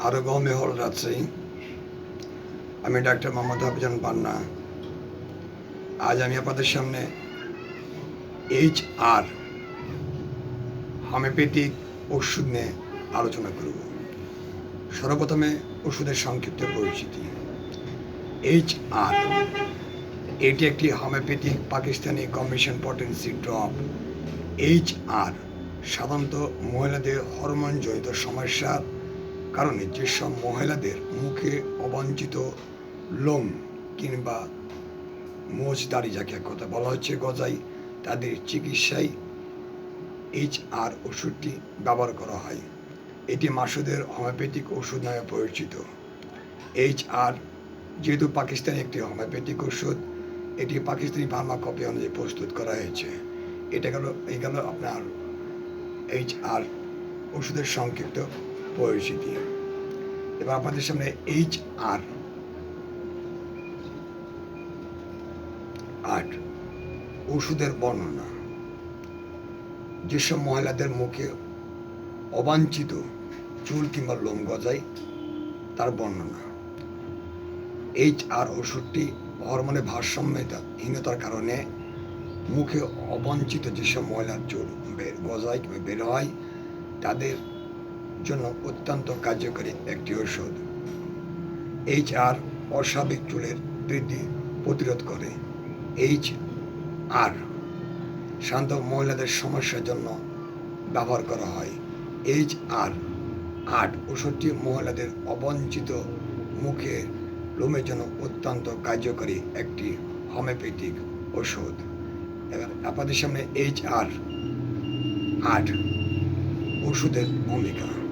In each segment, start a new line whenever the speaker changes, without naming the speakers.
আরোগ্য মেহল রাজশাহী আমি ডাক্তার মোহাম্মদ হাফিজান পান্না আজ আমি আপনাদের সামনে এইচ আর হোমিওপ্যাথিক ওষুধ নিয়ে আলোচনা করব। সর্বপ্রথমে ওষুধের সংক্ষিপ্ত পরিচিতি। এইচ আর, এটি একটি homeopathic Pakistani commission potency drop. H R সাধারণত মহিলাদের হরমোন হরমোনজনিত সমস্যার কারণে যেসব মহিলাদের মুখে অবাঞ্ছিত লোম কিংবা মোচ দাড়ি যাকে এক কথা বলা হচ্ছে গজাই, তাদের চিকিৎসায় এইচ আর ওষুধটি ব্যবহার করা হয়। এটি মাসুদের হোমিওপ্যাথিক ওষুধ নামে পরিচিত। এইচ আর যেহেতু পাকিস্তানি একটি হোমিওপ্যাথিক ওষুধ, এটি পাকিস্তানি ফার্মা কপি অনুযায়ী প্রস্তুত করা হয়েছে। এটা গেল এই গেল আপনার এইচ আর ওষুধের সংক্ষিপ্ত পরিচিতি। এবার আপনাদের সামনে এইচ আর আট ওষুধের বর্ণনা। যেসব মহিলাদের মুখে অবাঞ্ছিত চুল কিংবা লোম গজায়, তার বর্ণনা। এইচ আর ওষুধটি হরমোনের ভারসাম্যহীনতার কারণে মুখে অবাঞ্ছিত যেসব ময়লার চুল গজায় কিংবা বের হয়, তাদের জন্য অত্যন্ত কার্যকরী একটি ওষুধ এইচ আর অস্বাভাবিক চুলের বৃদ্ধি প্রতিরোধ করে। এইচ আর শান্ত মহিলাদের সমস্যার জন্য ব্যবহার করা হয়। এইচ আর আট ওষুধটি মহিলাদের অবঞ্চিত মুখে লোমের জন্য অত্যন্ত কার্যকরী একটি হোমিওপ্যাথিক ওষুধ এবার আপনাদের সামনে এইচ আর আট ওষুধের ভূমিকা।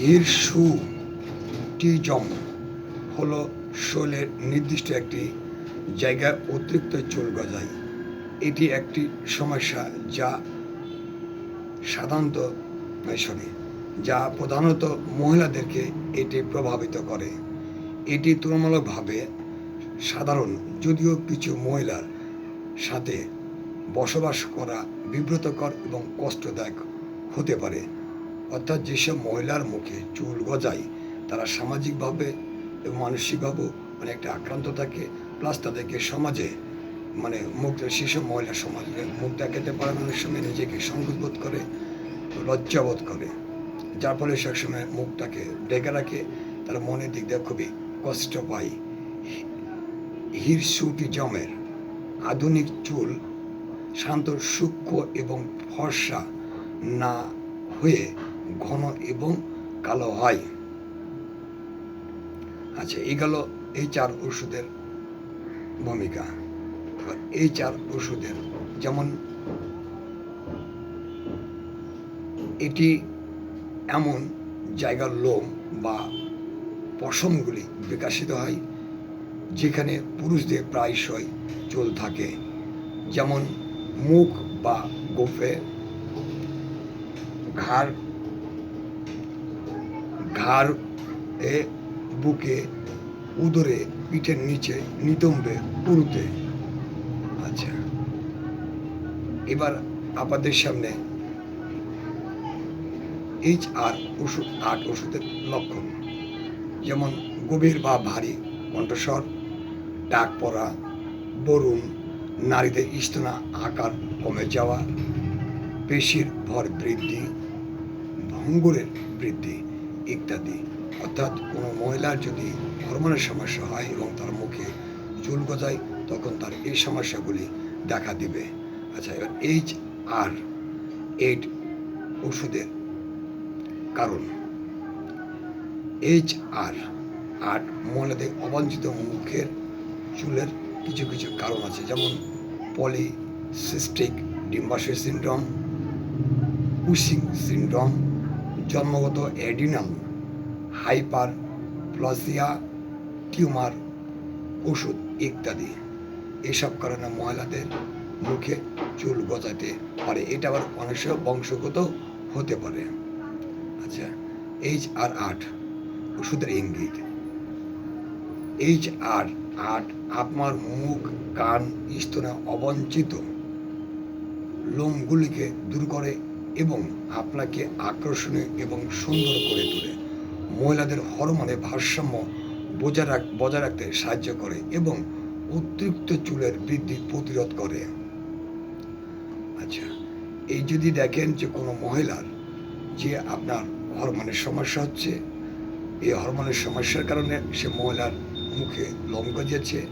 হিরসু টিজম হলো শৈলের নির্দিষ্ট একটি জায়গায় অতিরিক্ত চুল গজায়। এটি একটি সমস্যা যা সাধারণত সরি যা প্রধানত মহিলাদেরকে এটি প্রভাবিত করে। এটি তুলনামূলকভাবে সাধারণ, যদিও কিছু মহিলার সাথে বসবাস করা বিব্রতকর এবং কষ্টদায়ক হতে পারে। অর্থাৎ যেসব মহিলার মুখে চুল গজায়, তারা সামাজিকভাবে এবং মানসিকভাবেও অনেকটা আক্রান্ত থাকে। প্লাস তাদেরকে সমাজে মানে মুখ, সেসব মহিলা সমাজে মুখ দেখাতে পারে অনেক সময় নিজেকে সংকোচ বোধ করে, লজ্জাবোধ করে। যার ফলে সবসময় মুখটাকে ডেকে রাখে, তার মনের দিক দিয়ে খুবই কষ্ট পায়। হিরসুটিজমের আধুনিক চুল শান্ত, সূক্ষ্ম এবং ফর্সা না হয়ে ঘন এবং কালো হয়। আচ্ছা এই গেল এই চার ওষুধের ভূমিকা। এই চার ওষুধের, যেমন এটি এমন জায়গার লোম বা পশমগুলি বিকাশিত হয়, যেখানে পুরুষদের প্রায়শই চুল থাকে। যেমন মুখ বা গোফে ঘাড় ঘাড় এ, বুকে, উদরে, পিঠের নিচে, নিতম্বে, উরুতে। আচ্ছা। এবার আপনাদের সামনে। এইচ আর ওষুধ, আট ওষুধের লক্ষণ। যেমন গভীর বা ভারী কণ্ঠস্বর, ডাক পড়া, বরুণ, নারীদের স্তনা আকার কমে যাওয়া, পেশির ভর বৃদ্ধি, ভঙ্গুরের বৃদ্ধি। ইত্যাদি। অর্থাৎ কোনো মহিলার যদি হরমোনের সমস্যা হয় এবং তার মুখে চুল গজায়, তখন তার এই সমস্যাগুলি দেখা দিবে। আচ্ছা এবার এইচ আর এইট ওষুধের কারণ। এইচ আর আট মহিলাদের অবাঞ্ছিত মুখের চুলের কিছু কিছু কারণ আছে, যেমন পলিসিস্টিক, ডিম্বাশয় সিন্ড্রোম কুশিং সিন্ড্রোম জন্মগত অ্যাডিনাল হাইপার প্লাসিয়া টিউমার, ওষুধ ইত্যাদি। এসব কারণে মহিলাদের মুখে চুল গজাতে পারে। এটা আবার অনেক সময় বংশগত হতে পারে। আচ্ছা এইচ আর আট, ওষুধের ইঙ্গিত। এইচ আর আট, আপনার মুখ, কান, স্তনে অবঞ্চিত, লোমগুলিকে দূর করে এবং আপনাকে আকর্ষণীয় এবং সুন্দর করে তোলে। মহিলাদের হরমোনে ভারসাম্য বজায় রাখ, বজায় রাখতে সাহায্য করে এবং অতিরিক্ত চুলের বৃদ্ধি প্রতিরোধ করে। আচ্ছা এই যদি দেখেন যে কোনো মহিলার যে আপনার হরমোনের সমস্যা হচ্ছে, এই হরমোনের সমস্যার কারণে সে মহিলার মুখে লোম গজিয়েছে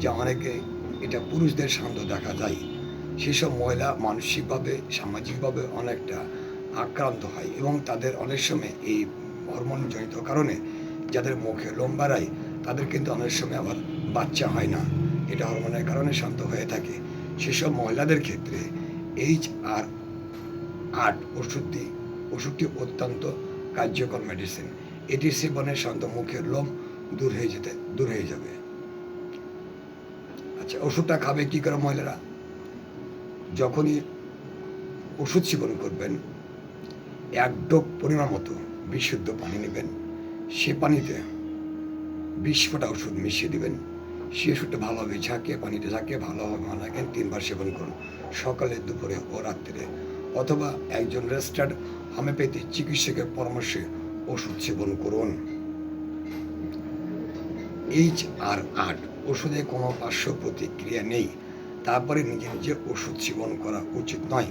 যা অনেকে, এটা পুরুষদের সামনে দেখা যায়। সেসব মহিলা মানসিকভাবে, সামাজিকভাবে অনেকটা আক্রান্ত হয় এবং তাদের অনেক সময় এই হরমোনজনিত কারণে যাদের মুখে লোম বাড়ায় তাদের কিন্তু অনেক সময় আবার বাচ্চা হয় না। এটা হরমোনের কারণে শান্ত হয়ে থাকে। সেসব মহিলাদের ক্ষেত্রে এইচ আর আট ওষুধটি ওষুধটি অত্যন্ত কার্যকর মেডিসিন এটি সেবনে শান্ত মুখের লোম দূর হয়ে যেতে, দূর হয়ে যাবে। আচ্ছা ওষুধটা খাবে কী করে মহিলারা? যখনই ওষুধ সেবন করবেন, এক ডোপ পরিমাণ মতো বিশুদ্ধ পানি নেবেন। সে পানিতে বিশ ফোঁটা ওষুধ মিশিয়ে দেবেন। সে ওষুধটা ভালোভাবে ঝাঁকিয়ে পানিতে ঝাঁকিয়ে ভালোভাবে মানাকেন তিনবার সেবন করুন। সকালে, দুপুরে ও রাত্রে। অথবা একজন রেজিস্টার্ড হোমিওপ্যাথি চিকিৎসকের পরামর্শে ওষুধ সেবন করুন। এইচ আর আট, ওষুধে কোনো পার্শ্ব প্রতিক্রিয়া নেই। তারপরে নিজে নিজে ওষুধ সেবন করা উচিত নয়।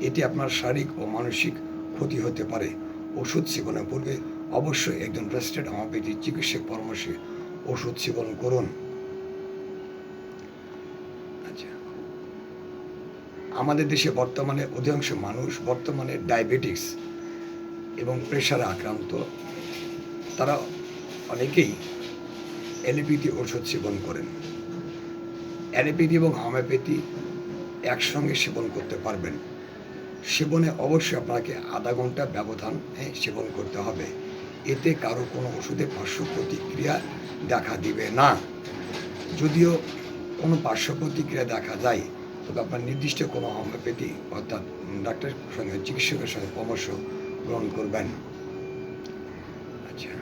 এতে আপনার শারীরিক ও মানসিক ক্ষতি হতে পারে। ওষুধ সেবনের পূর্বে অবশ্যই একজন রেজিস্টার্ড হোমিওপ্যাথি চিকিৎসক পরামর্শে ওষুধ সেবন করুন। আচ্ছা। আমাদের দেশে বর্তমানে অধিকাংশ মানুষ বর্তমানে ডায়াবেটিস এবং প্রেশারে আক্রান্ত। তারা অনেকেই অ্যালোপ্যাথি ওষুধ সেবন করেন। অ্যালোপ্যাথি এবং হোমিওপ্যাথি একসঙ্গে সেবন করতে পারবেন। সেবনে অবশ্যই আপনাকে আধা ঘণ্টা ব্যবধান সেবন করতে হবে। এতে কারও কোনো ওষুধে পার্শ্ব প্রতিক্রিয়া দেখা দিবে না। যদিও কোনো পার্শ্ব প্রতিক্রিয়া দেখা যায়, তবে আপনার নির্দিষ্ট কোনো হোমিওপ্যাথি অর্থাৎ ডাক্তারের সঙ্গে চিকিৎসকের সঙ্গে পরামর্শ গ্রহণ করবেন আচ্ছা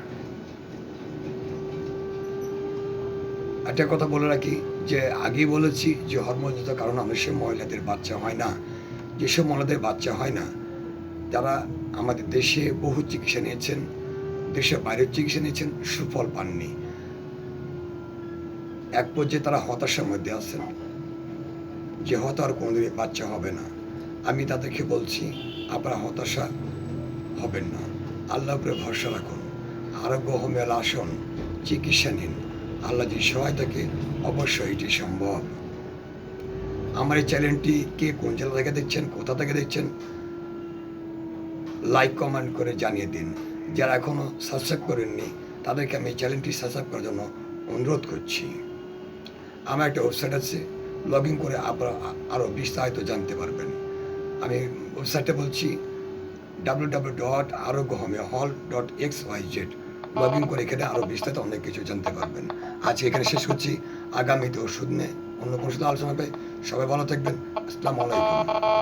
একটা কথা বলে রাখি, যে আগেই বলেছি যে হরমোনজনিত কারণ সময় মহিলাদের বাচ্চা হয় না। যেসব মহিলাদের বাচ্চা হয় না, তারা আমাদের দেশে বহু চিকিৎসা নিয়েছেন, দেশের বাইরের চিকিৎসা নিয়েছেন, সুফল পাননি। এক পর্যায়ে তারা হতাশার মধ্যে আছেন, যে হয়তো আর কোনোদিনই বাচ্চা হবে না। আমি তাদেরকে বলছি, আপনারা হতাশা হবেন না। আল্লাহ উপরে ভরসা রাখুন। আরোগ্য হোমিয়াল আসন, চিকিৎসা নিন। আল্লাহ যদি সহায় থাকে, অবশ্যই এটি সম্ভব। আমার এই চ্যানেলটি কে কোন জেলা থেকে দেখছেন, কোথা থেকে দেখছেন, লাইক, কমেন্ট করে জানিয়ে দিন। যারা এখনও সাবস্ক্রাইব করেননি, তাদেরকে আমি এই চ্যানেলটি সাবস্ক্রাইব করার জন্য অনুরোধ করছি। আমার একটা ওয়েবসাইট আছে লগ ইন করে আপনারা আরও বিস্তারিত জানতে পারবেন। আমি ওয়েবসাইটে বলছি W W dot Arogya homeo hall dot X Y Z log করে এখানে আরও বিস্তারিত অনেক কিছু জানতে পারবেন। আজকে এখানে শেষ করছি। আগামীতে ওষুধ নিয়ে অন্য কোনো আলোচনা হবে। সবাই ভালো থাকবেন। আসসালামু আলাইকুম।